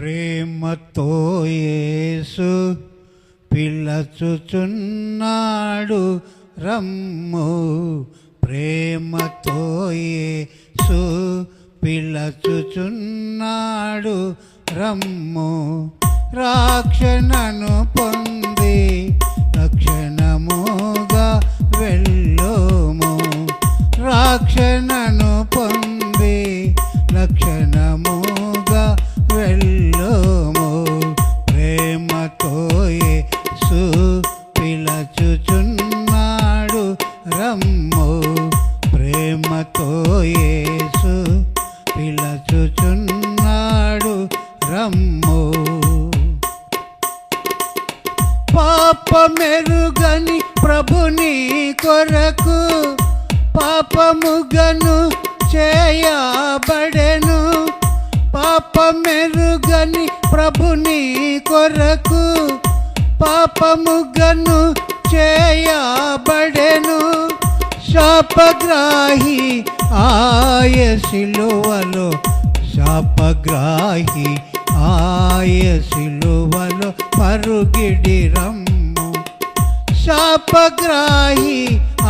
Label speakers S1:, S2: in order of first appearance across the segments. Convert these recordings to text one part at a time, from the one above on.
S1: ప్రేమతో యేసు పిల్లచుచున్నాడు రమ్ము. ప్రేమతో యేసు పిల్లచుచున్నాడు రమ్ము. రాక్షణను పొంది పిలచుచున్నాడు రమ్ము. పాపమెరుగని ప్రభుని కొరకు పాపముగను చేయబడెను. పాపమెరుగని ప్రభుని కొరకు పాపముగను చేయబడెను. శాపగ్రాహి ఆయ శిలువలో శాపగ్రాహి ఆయ సిలువలో పరుగిడి రమ్ము. శాపగ్రాహి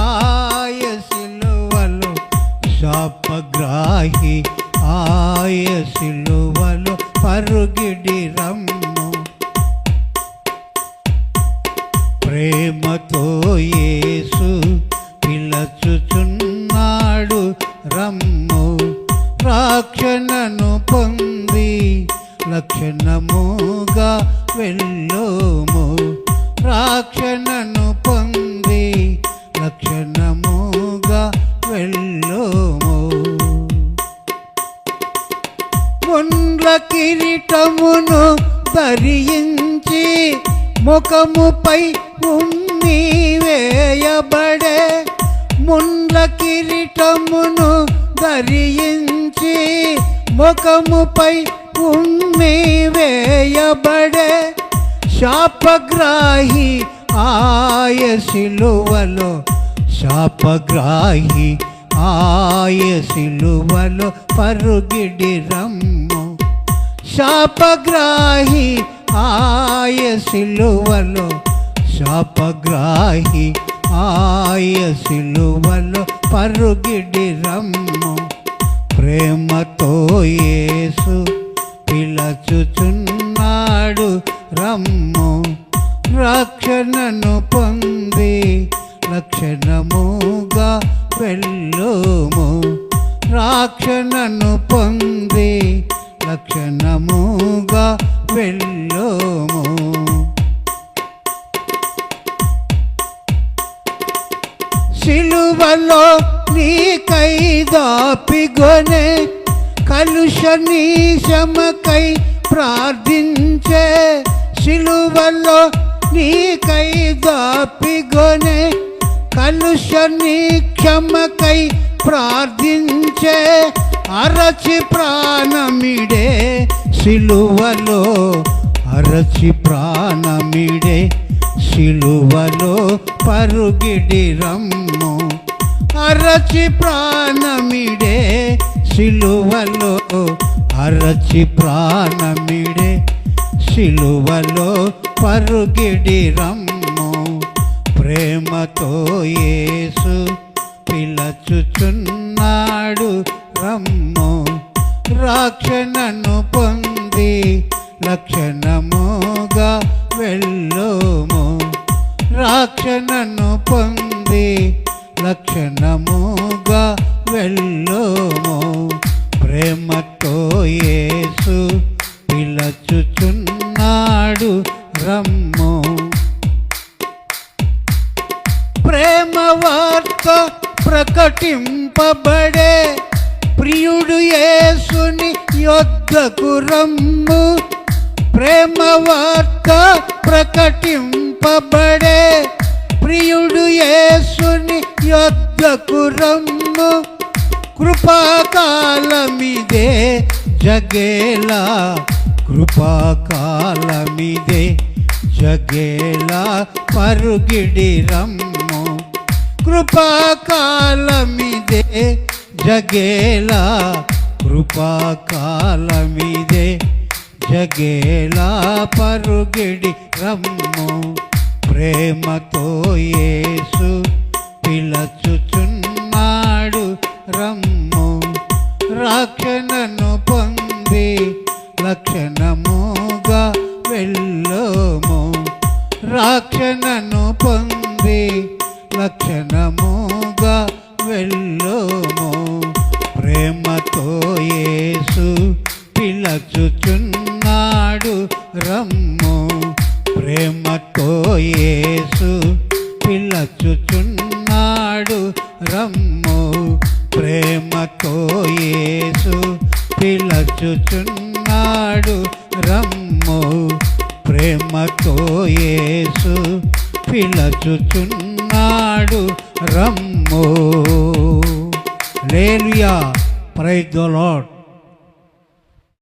S1: ఆయ సిలువలో శాపగ్రాహి ఆయ సిలువలో పరుగిడి రమ్ము. ప్రేమతో ఏ ధరించి ముఖముపై ఉమ్మి వేయబడే ముండ్ల కిరీటమును ధరించి ముఖముపై ఉమ్మి వేయబడే శాపగ్రాహి ఆయ సిలువలో శాపగ్రాహి ఆయ సిలువలో పరుగిడి రమ్ము. శాపగ్రాహి ఆయ సిలువలో శాపగ్రాహి ఆయ సిలువలో పరుగిడి రమ్ము. ప్రేమతో యేసు పిలచుచున్నాడు రమ్ము. రక్షణను పొంది లక్షణముగా వెళ్ళుము. రాక్షణను పొంది లక్షణము కైదాపిగొనే కలుష నీశమకై ప్రార్థించే శిలువలో నీకై కైదాపిగొనే కలుష నీ క్షమకై ప్రార్థించే అరచి ప్రాణమిడే శిలువలో అరచి ప్రాణమిడే శిలువలో పరుగిడి రమ్ము. అరచి ప్రాణమిడే సిలువలో అరచి ప్రాణమిడే సిలువలో పరుగిడి రమ్ము. ప్రేమతో యేసు పిలచుచున్నాడు రమ్ము. రాక్షణను పొంది లక్షణముగా వెళ్ళోము. రాక్షణను పొంది లక్షణముగా వెళ్ళోము. ప్రేమతో యేసు పిలచుచున్నాడు రమ్ము. ప్రేమ వార్త ప్రకటింపబడే ప్రియుడు యేసుని యొద్దకు రమ్ము. ప్రేమ వార్త ప్రకటింపబడే ప్రియుడు యేసుని యొద్దకు రమ్ము కృపాకాలమిదే జగేలా కృపాకాలమిదే జగేలా పరుగిడి రమ్ము కృపాకాలమిదే జగేలా కృపాకాలమిదే జగేలా పరుగిడి రమ్ము ప్రేమతో యేసు పిలచుచున్నాడు రమ్ము రక్షణను పొంది లక్షణ పిలచుచున్నాడు రమ్ము ప్రేమతో యేసు పిలచుచున్నాడు. రమ్ము ప్రేమతో యేసు పిలచుచున్నాడు. రమ్ము. లేలుయా ప్రైజ్ ద